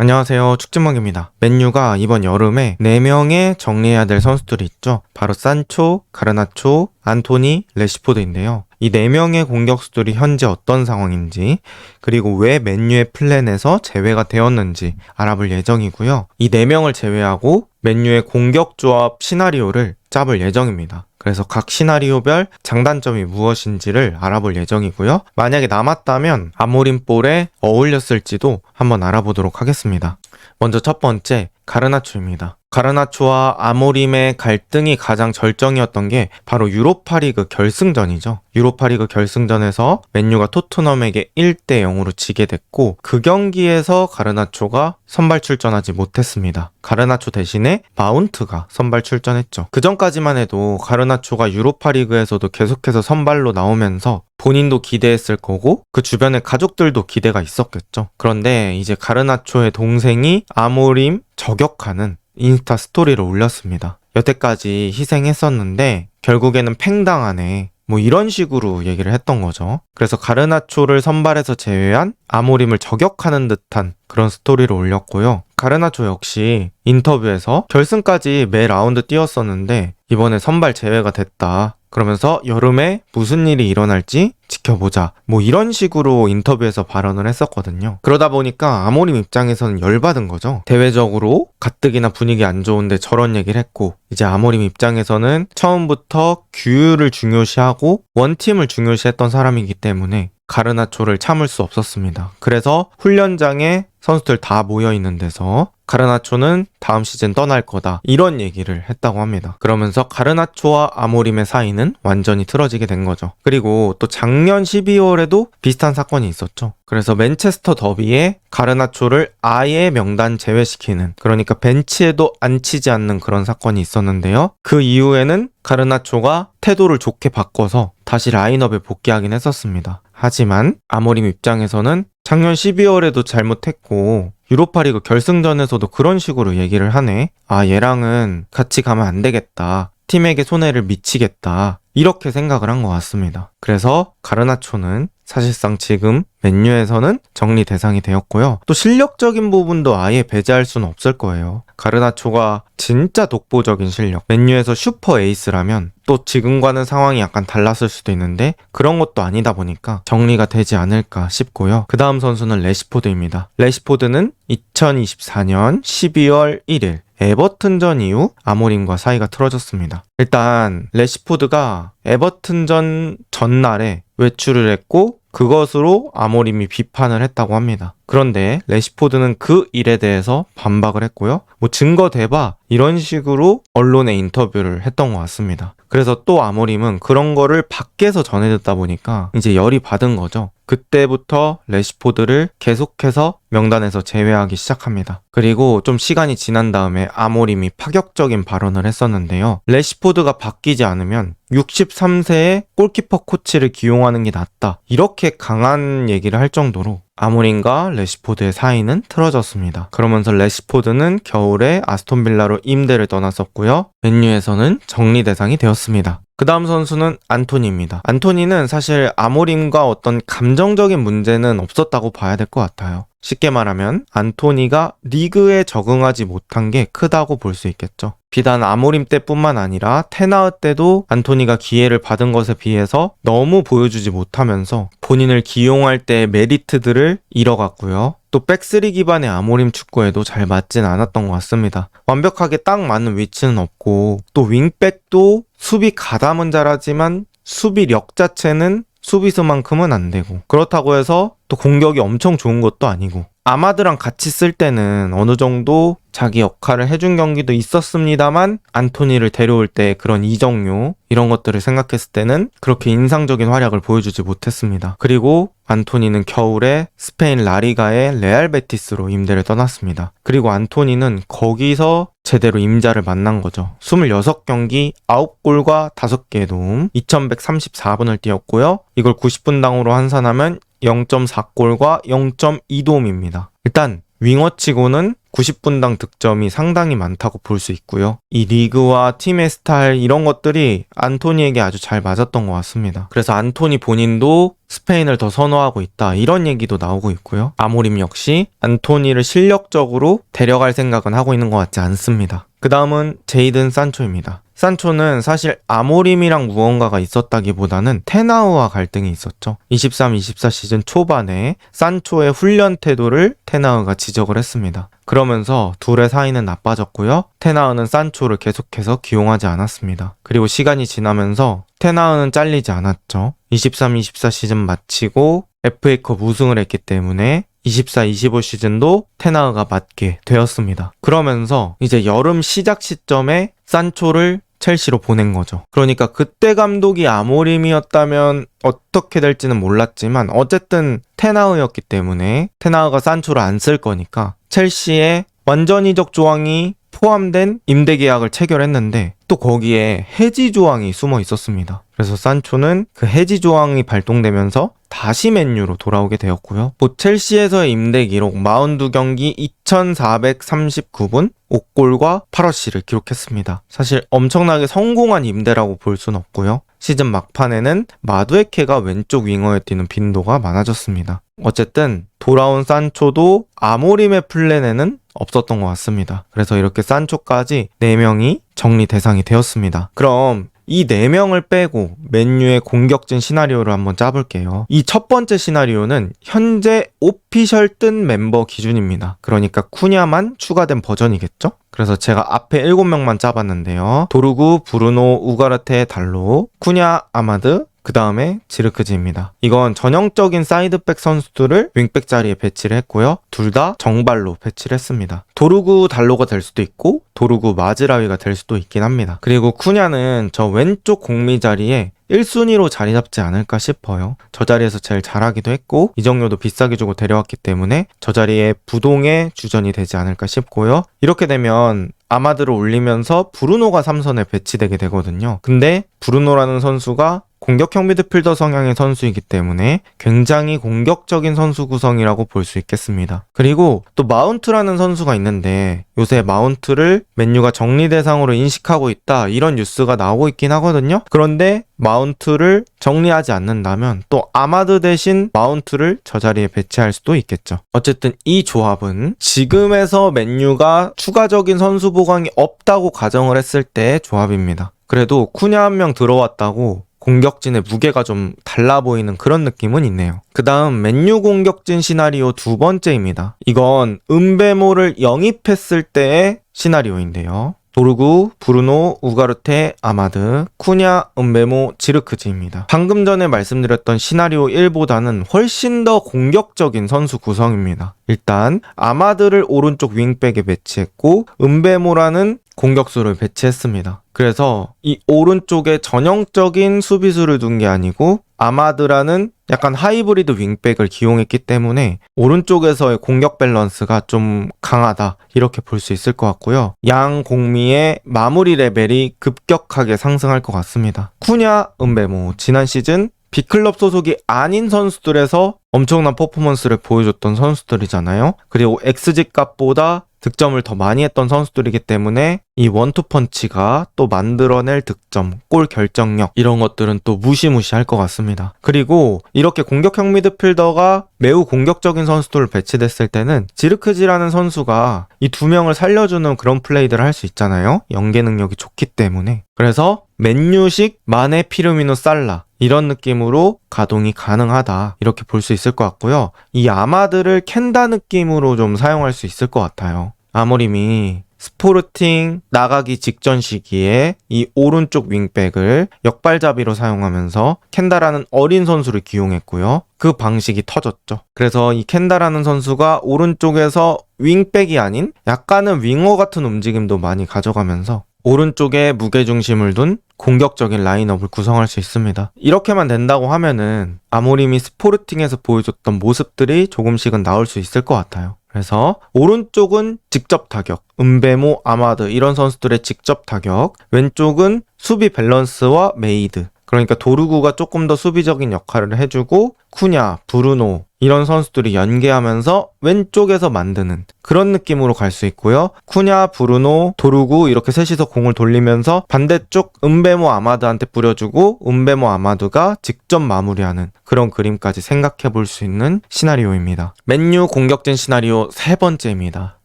안녕하세요. 축진먹입니다. 맨유가 이번 여름에 4명의 정리해야 될 선수들이 있죠. 바로 산초, 가르나초, 안토니, 레시포드인데요. 이 4명의 공격수들이 현재 어떤 상황인지, 그리고 왜 맨유의 플랜에서 제외가 되었는지 알아볼 예정이고요. 이 4명을 제외하고 맨유의 공격 조합 시나리오를 짜볼 예정입니다. 그래서 각 시나리오별 장단점이 무엇인지를 알아볼 예정이고요. 만약에 남았다면 아모린 볼에 어울렸을지도 한번 알아보도록 하겠습니다. 먼저 첫 번째 가르나초입니다. 가르나초와 아모림의 갈등이 가장 절정이었던 게 바로 유로파리그 결승전이죠. 유로파리그 결승전에서 맨유가 토트넘에게 1대 0으로 지게 됐고 그 경기에서 가르나초가 선발 출전하지 못했습니다. 가르나초 대신에 마운트가 선발 출전했죠. 그 전까지만 해도 가르나초가 유로파 리그에서도 계속해서 선발로 나오면서 본인도 기대했을 거고 그 주변의 가족들도 기대가 있었겠죠. 그런데 이제 가르나초의 동생이 아모림 저격하는 인스타 스토리를 올렸습니다. 여태까지 희생했었는데 결국에는 팽당하네. 뭐 이런 식으로 얘기를 했던 거죠. 그래서 가르나초를 선발해서 제외한 아모림을 저격하는 듯한 그런 스토리를 올렸고요. 가르나초 역시 인터뷰에서 결승까지 매 라운드 뛰었었는데 이번에 선발 제외가 됐다. 그러면서 여름에 무슨 일이 일어날지 지켜보자. 뭐 이런 식으로 인터뷰에서 발언을 했었거든요. 그러다 보니까 아모림 입장에서는 열받은 거죠. 대외적으로 가뜩이나 분위기 안 좋은데 저런 얘기를 했고, 이제 아모림 입장에서는 처음부터 규율을 중요시하고 원팀을 중요시했던 사람이기 때문에 가르나초를 참을 수 없었습니다. 그래서 훈련장에 선수들 다 모여 있는 데서 가르나초는 다음 시즌 떠날 거다. 이런 얘기를 했다고 합니다. 그러면서 가르나초와 아모림의 사이는 완전히 틀어지게 된 거죠. 그리고 또 작년 12월에도 비슷한 사건이 있었죠. 그래서 맨체스터 더비에 가르나초를 아예 명단 제외시키는 그러니까 벤치에도 앉히지 않는 그런 사건이 있었는데요. 그 이후에는 가르나초가 태도를 좋게 바꿔서 다시 라인업에 복귀하긴 했었습니다. 하지만 아모림 입장에서는 작년 12월에도 잘못했고 유로파리그 결승전에서도 그런 식으로 얘기를 하네. 아 얘랑은 같이 가면 안 되겠다. 팀에게 손해를 미치겠다. 이렇게 생각을 한 것 같습니다. 그래서 가르나초는 사실상 지금 맨유에서는 정리 대상이 되었고요. 또 실력적인 부분도 아예 배제할 수는 없을 거예요. 가르나초가 진짜 독보적인 실력. 맨유에서 슈퍼 에이스라면 또 지금과는 상황이 약간 달랐을 수도 있는데 그런 것도 아니다 보니까 정리가 되지 않을까 싶고요. 그 다음 선수는 레시포드입니다. 레시포드는 2024년 12월 1일 에버튼전 이후 아모림과 사이가 틀어졌습니다. 일단 레시포드가 에버튼전 전날에 외출을 했고 그것으로 아모림이 비판을 했다고 합니다. 그런데 레시포드는 그 일에 대해서 반박을 했고요. 뭐 증거 대봐 이런 식으로 언론에 인터뷰를 했던 것 같습니다. 그래서 또 아모림은 그런 거를 밖에서 전해 듣다 보니까 이제 열이 받은 거죠. 그때부터 레시포드를 계속해서 명단에서 제외하기 시작합니다. 그리고 좀 시간이 지난 다음에 아모림이 파격적인 발언을 했었는데요. 레시포드가 바뀌지 않으면 63세의 골키퍼 코치를 기용하는 게 낫다. 이렇게 강한 얘기를 할 정도로 아모린과 레시포드의 사이는 틀어졌습니다. 그러면서 레시포드는 겨울에 아스톤빌라로 임대를 떠났었고요. 맨유에서는 정리 대상이 되었습니다. 그 다음 선수는 안토니입니다. 안토니는 사실 아모림과 어떤 감정적인 문제는 없었다고 봐야 될 것 같아요. 쉽게 말하면 안토니가 리그에 적응하지 못한 게 크다고 볼 수 있겠죠. 비단 아모림 때뿐만 아니라 테나흐 때도 안토니가 기회를 받은 것에 비해서 너무 보여주지 못하면서 본인을 기용할 때의 메리트들을 잃어갔고요. 또 백스리 기반의 아모림 축구에도 잘 맞진 않았던 것 같습니다. 완벽하게 딱 맞는 위치는 없고 또 윙백도 수비 가담은 잘하지만 수비력 자체는 수비수만큼은 안 되고 그렇다고 해서 또 공격이 엄청 좋은 것도 아니고 아마드랑 같이 쓸 때는 어느 정도 자기 역할을 해준 경기도 있었습니다만 안토니를 데려올 때 그런 이정료 이런 것들을 생각했을 때는 그렇게 인상적인 활약을 보여주지 못했습니다. 그리고 안토니는 겨울에 스페인 라리가의 레알 베티스로 임대를 떠났습니다. 그리고 안토니는 거기서 제대로 임자를 만난 거죠. 26경기 9골과 5개의 도움 2134분을 뛰었고요. 이걸 90분당으로 환산하면 0.4골과 0.2도움입니다. 일단 윙어치고는 90분당 득점이 상당히 많다고 볼 수 있고요. 이 리그와 팀의 스타일 이런 것들이 안토니에게 아주 잘 맞았던 것 같습니다. 그래서 안토니 본인도 스페인을 더 선호하고 있다 이런 얘기도 나오고 있고요. 아모림 역시 안토니를 실력적으로 데려갈 생각은 하고 있는 것 같지 않습니다. 그 다음은 제이든 산초입니다. 산초는 사실 아모림이랑 무언가가 있었다기보다는 테나우와 갈등이 있었죠. 23-24 시즌 초반에 산초의 훈련 태도를 테나우가 지적을 했습니다. 그러면서 둘의 사이는 나빠졌고요. 테나우는 산초를 계속해서 기용하지 않았습니다. 그리고 시간이 지나면서 테나우는 잘리지 않았죠. 23-24 시즌 마치고 FA컵 우승을 했기 때문에 24-25 시즌도 테나우가 맡게 되었습니다. 그러면서 이제 여름 시작 시점에 산초를 첼시로 보낸 거죠. 그러니까 그때 감독이 아모림이었다면 어떻게 될지는 몰랐지만 어쨌든 테나우였기 때문에 테나우가 산초를 안 쓸 거니까 첼시의 완전 이적 조항이 포함된 임대 계약을 체결했는데 또 거기에 해지 조항이 숨어 있었습니다. 그래서 산초는 그 해지 조항이 발동되면서 다시 맨유로 돌아오게 되었고요. 보첼시에서의 임대 기록 42경기 2439분 5골과 8어시를 기록했습니다. 사실 엄청나게 성공한 임대라고 볼 순 없고요. 시즌 막판에는 마두에케가 왼쪽 윙어에 뛰는 빈도가 많아졌습니다. 어쨌든 돌아온 산초도 아모림의 플랜에는 없었던 것 같습니다. 그래서 이렇게 산초까지 4명이 정리 대상이 되었습니다. 그럼 이 4명을 빼고 맨유의 공격진 시나리오를 한번 짜볼게요. 이 첫 번째 시나리오는 현재 오피셜 뜬 멤버 기준입니다. 그러니까 쿠냐만 추가된 버전이겠죠? 그래서 제가 앞에 7명만 짜봤는데요. 도르구, 브루노, 우가르테, 달로, 쿠냐, 아마드, 그 다음에 지르크지입니다. 이건 전형적인 사이드백 선수들을 윙백 자리에 배치를 했고요. 둘 다 정발로 배치를 했습니다. 도르구 달로가 될 수도 있고 도르구 마즈라위가 될 수도 있긴 합니다. 그리고 쿠냐는 저 왼쪽 공미 자리에 1순위로 자리 잡지 않을까 싶어요. 저 자리에서 제일 잘하기도 했고 이정료도 비싸게 주고 데려왔기 때문에 저 자리에 부동의 주전이 되지 않을까 싶고요. 이렇게 되면 아마드를 올리면서 브루노가 3선에 배치되게 되거든요. 근데 브루노라는 선수가 공격형 미드필더 성향의 선수이기 때문에 굉장히 공격적인 선수 구성이라고 볼 수 있겠습니다. 그리고 또 마운트라는 선수가 있는데 요새 마운트를 맨유가 정리 대상으로 인식하고 있다 이런 뉴스가 나오고 있긴 하거든요. 그런데 마운트를 정리하지 않는다면 또 아마드 대신 마운트를 저 자리에 배치할 수도 있겠죠. 어쨌든 이 조합은 지금에서 맨유가 추가적인 선수 보강이 없다고 가정을 했을 때의 조합입니다. 그래도 쿠냐 한 명 들어왔다고 공격진의 무게가 좀 달라 보이는 그런 느낌은 있네요. 그 다음 맨유 공격진 시나리오 두 번째입니다. 이건 은베모를 영입했을 때의 시나리오인데요. 도르구, 브루노, 우가르테, 아마드, 쿠냐, 은베모, 지르크지입니다. 방금 전에 말씀드렸던 시나리오 1보다는 훨씬 더 공격적인 선수 구성입니다. 일단 아마드를 오른쪽 윙백에 배치했고 은베모라는 공격수를 배치했습니다. 그래서 이 오른쪽에 전형적인 수비수를 둔 게 아니고 아마드라는 약간 하이브리드 윙백을 기용했기 때문에 오른쪽에서의 공격 밸런스가 좀 강하다 이렇게 볼 수 있을 것 같고요. 양 공미의 마무리 레벨이 급격하게 상승할 것 같습니다. 쿠냐, 은베모 지난 시즌 B클럽 소속이 아닌 선수들에서 엄청난 퍼포먼스를 보여줬던 선수들이잖아요. 그리고 XG 값보다 득점을 더 많이 했던 선수들이기 때문에 이 원투펀치가 또 만들어낼 득점, 골 결정력 이런 것들은 또 무시무시할 것 같습니다. 그리고 이렇게 공격형 미드필더가 매우 공격적인 선수들을 배치됐을 때는 지르크지라는 선수가 이 두 명을 살려주는 그런 플레이들을 할 수 있잖아요. 연계 능력이 좋기 때문에. 그래서 맨유식 마네 피르미노 살라 이런 느낌으로 가동이 가능하다 이렇게 볼 수 있을 것 같고요. 이 아마드를 캔다 느낌으로 좀 사용할 수 있을 것 같아요. 아모림이 스포르팅 나가기 직전 시기에 이 오른쪽 윙백을 역발잡이로 사용하면서 캔다라는 어린 선수를 기용했고요. 그 방식이 터졌죠. 그래서 이 캔다라는 선수가 오른쪽에서 윙백이 아닌 약간은 윙어 같은 움직임도 많이 가져가면서 오른쪽에 무게중심을 둔 공격적인 라인업을 구성할 수 있습니다. 이렇게만 된다고 하면은 아모림이 스포르팅에서 보여줬던 모습들이 조금씩은 나올 수 있을 것 같아요. 그래서 오른쪽은 직접 타격, 은베모, 아마드 이런 선수들의 직접 타격, 왼쪽은 수비 밸런스와 메이드, 그러니까 도르구가 조금 더 수비적인 역할을 해주고 쿠냐, 브루노 이런 선수들이 연계하면서 왼쪽에서 만드는 그런 느낌으로 갈 수 있고요. 쿠냐, 브루노, 도르구 이렇게 셋이서 공을 돌리면서 반대쪽 은베모 아마드한테 뿌려주고 은베모 아마드가 직접 마무리하는 그런 그림까지 생각해 볼 수 있는 시나리오입니다. 맨유 공격진 시나리오 세 번째입니다.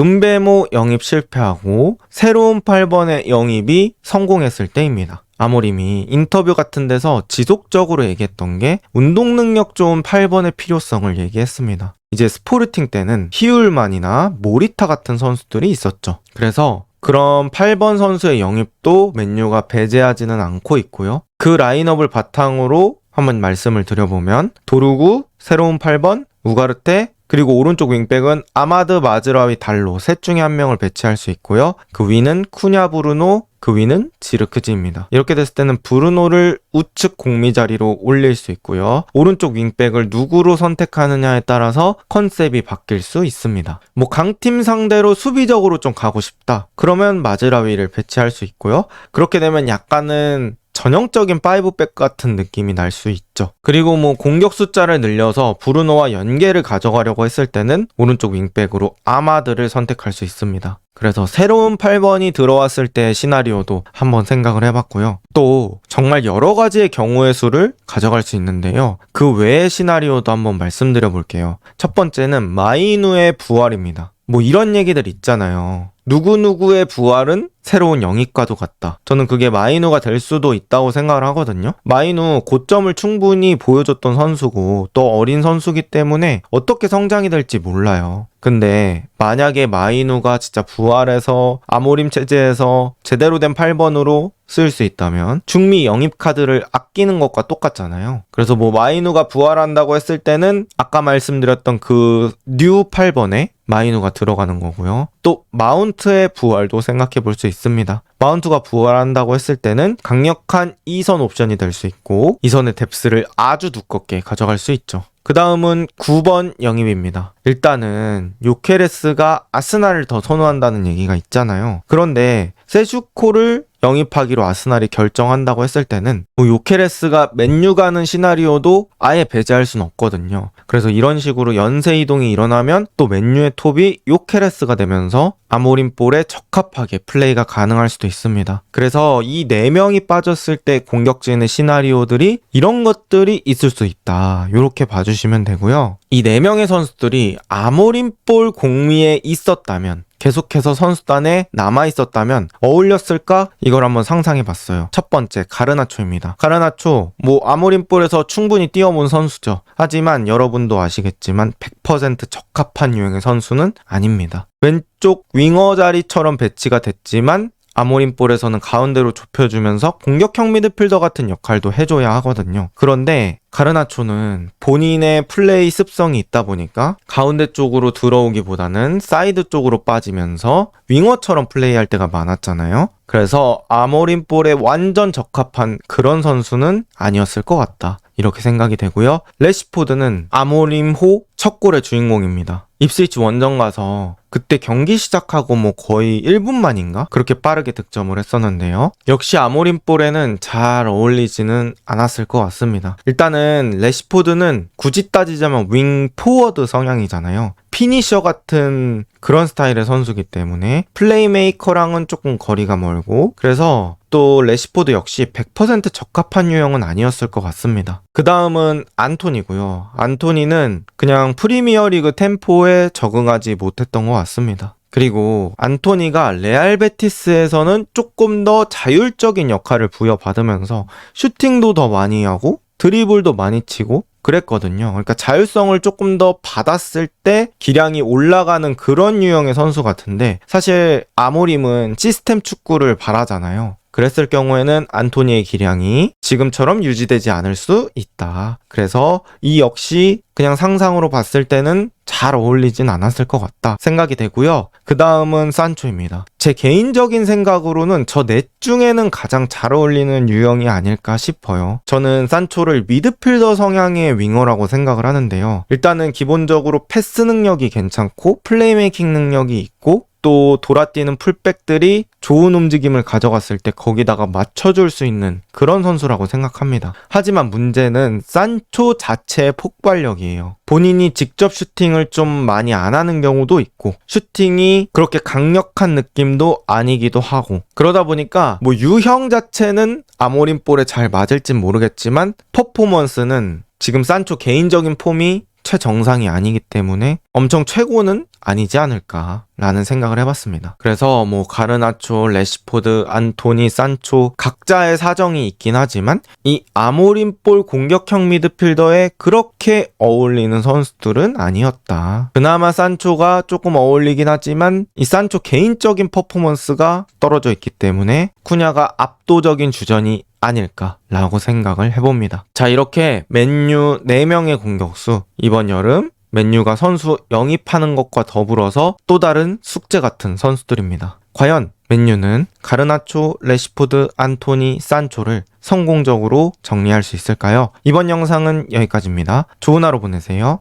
은베모 영입 실패하고 새로운 8번의 영입이 성공했을 때입니다. 아모림이 인터뷰 같은 데서 지속적으로 얘기했던 게 운동 능력 좋은 8번의 필요성을 얘기했습니다. 이제 스포르팅 때는 히울만이나 모리타 같은 선수들이 있었죠. 그래서 그런 8번 선수의 영입도 맨유가 배제하지는 않고 있고요. 그 라인업을 바탕으로 한번 말씀을 드려보면 도루구, 새로운 8번, 우가르테, 그리고 오른쪽 윙백은 아마드 마즈라위 달로 셋 중에 한 명을 배치할 수 있고요. 그 위는 쿠냐 브루노, 그 위는 지르크지입니다. 이렇게 됐을 때는 브루노를 우측 공미 자리로 올릴 수 있고요. 오른쪽 윙백을 누구로 선택하느냐에 따라서 컨셉이 바뀔 수 있습니다. 뭐 강팀 상대로 수비적으로 좀 가고 싶다. 그러면 마즈라위를 배치할 수 있고요. 그렇게 되면 약간은 전형적인 5백 같은 느낌이 날 수 있죠. 그리고 뭐 공격 숫자를 늘려서 브루노와 연계를 가져가려고 했을 때는 오른쪽 윙백으로 아마드를 선택할 수 있습니다. 그래서 새로운 8번이 들어왔을 때 시나리오도 한번 생각을 해봤고요. 또 정말 여러 가지의 경우의 수를 가져갈 수 있는데요. 그 외의 시나리오도 한번 말씀드려 볼게요. 첫 번째는 마이누의 부활입니다. 뭐 이런 얘기들 있잖아요. 누구누구의 부활은 새로운 영입과도 같다. 저는 그게 마이누가 될 수도 있다고 생각을 하거든요. 마이누 고점을 충분히 보여줬던 선수고 또 어린 선수기 때문에 어떻게 성장이 될지 몰라요. 근데 만약에 마이누가 진짜 부활해서 아모림 체제에서 제대로 된 8번으로 쓸 수 있다면 중미 영입 카드를 아끼는 것과 똑같잖아요. 그래서 뭐 마이누가 부활한다고 했을 때는 아까 말씀드렸던 그 뉴 8번에 마이누가 들어가는 거고요. 또 마운트의 부활도 생각해 볼 수 있습니다. 마운트가 부활한다고 했을 때는 강력한 2선 옵션이 될 수 있고 2선의 뎁스를 아주 두껍게 가져갈 수 있죠. 그 다음은 9번 영입입니다. 일단은 요케레스가 아스날을 더 선호한다는 얘기가 있잖아요. 그런데 세슈코를 영입하기로 아스날이 결정한다고 했을 때는 뭐 요케레스가 맨유 가는 시나리오도 아예 배제할 수는 없거든요. 그래서 이런 식으로 연쇄 이동이 일어나면 또 맨유의 톱이 요케레스가 되면서 아모린 볼에 적합하게 플레이가 가능할 수도 있습니다. 그래서 이네 명이 빠졌을 때 공격진의 시나리오들이 이런 것들이 있을 수 있다. 이렇게 봐주시면 되고요. 이네 명의 선수들이 아모린 볼 공미에 있었다면 계속해서 선수단에 남아 있었다면 어울렸을까? 이걸 한번 상상해 봤어요. 첫 번째, 가르나초입니다. 가르나초, 뭐, 아모림볼에서 충분히 뛰어본 선수죠. 하지만 여러분도 아시겠지만 100% 적합한 유형의 선수는 아닙니다. 왼쪽 윙어 자리처럼 배치가 됐지만 아모림볼에서는 가운데로 좁혀주면서 공격형 미드필더 같은 역할도 해줘야 하거든요. 그런데 가르나초는 본인의 플레이 습성이 있다 보니까 가운데 쪽으로 들어오기보다는 사이드 쪽으로 빠지면서 윙어처럼 플레이할 때가 많았잖아요. 그래서 아모림볼에 완전 적합한 그런 선수는 아니었을 것 같다. 이렇게 생각이 되고요. 레시포드는 아모림호 첫 골의 주인공입니다. 입스위치 원정 가서 그때 경기 시작하고 뭐 거의 1분 만인가? 그렇게 빠르게 득점을 했었는데요. 역시 아모림볼에는 잘 어울리지는 않았을 것 같습니다. 일단은 레시포드는 굳이 따지자면 윙 포워드 성향이잖아요. 피니셔 같은 그런 스타일의 선수기 때문에 플레이메이커랑은 조금 거리가 멀고 그래서 또 레시포드 역시 100% 적합한 유형은 아니었을 것 같습니다. 그 다음은 안토니고요. 안토니는 그냥 프리미어리그 템포에 적응하지 못했던 것 같습니다. 그리고 안토니가 레알 베티스에서는 조금 더 자율적인 역할을 부여받으면서 슈팅도 더 많이 하고 드리블도 많이 치고 그랬거든요. 그러니까 자율성을 조금 더 받았을 때 기량이 올라가는 그런 유형의 선수 같은데 사실 아모림은 시스템 축구를 바라잖아요. 그랬을 경우에는 안토니의 기량이 지금처럼 유지되지 않을 수 있다. 그래서 이 역시 그냥 상상으로 봤을 때는 잘 어울리진 않았을 것 같다 생각이 되고요. 그 다음은 산초입니다. 제 개인적인 생각으로는 저 넷 중에는 가장 잘 어울리는 유형이 아닐까 싶어요. 저는 산초를 미드필더 성향의 윙어라고 생각을 하는데요. 일단은 기본적으로 패스 능력이 괜찮고 플레이메이킹 능력이 있고 또 돌아뛰는 풀백들이 좋은 움직임을 가져갔을 때 거기다가 맞춰줄 수 있는 그런 선수라고 생각합니다. 하지만 문제는 산초 자체의 폭발력이에요. 본인이 직접 슈팅을 좀 많이 안 하는 경우도 있고 슈팅이 그렇게 강력한 느낌도 아니기도 하고 그러다 보니까 뭐 유형 자체는 아모린 볼에 잘 맞을진 모르겠지만 퍼포먼스는 지금 산초 개인적인 폼이 최정상이 아니기 때문에 엄청 최고는 아니지 않을까라는 생각을 해봤습니다. 그래서 뭐 가르나초, 레시포드, 안토니, 산초 각자의 사정이 있긴 하지만 이 아모린볼 공격형 미드필더에 그렇게 어울리는 선수들은 아니었다. 그나마 산초가 조금 어울리긴 하지만 이 산초 개인적인 퍼포먼스가 떨어져 있기 때문에 쿠냐가 압도적인 주전이 아닐까라고 생각을 해봅니다. 자, 이렇게 맨유 4명의 공격수 이번 여름 맨유가 선수 영입하는 것과 더불어서 또 다른 숙제 같은 선수들입니다. 과연 맨유는 가르나초, 레시포드, 안토니, 산초를 성공적으로 정리할 수 있을까요? 이번 영상은 여기까지입니다. 좋은 하루 보내세요.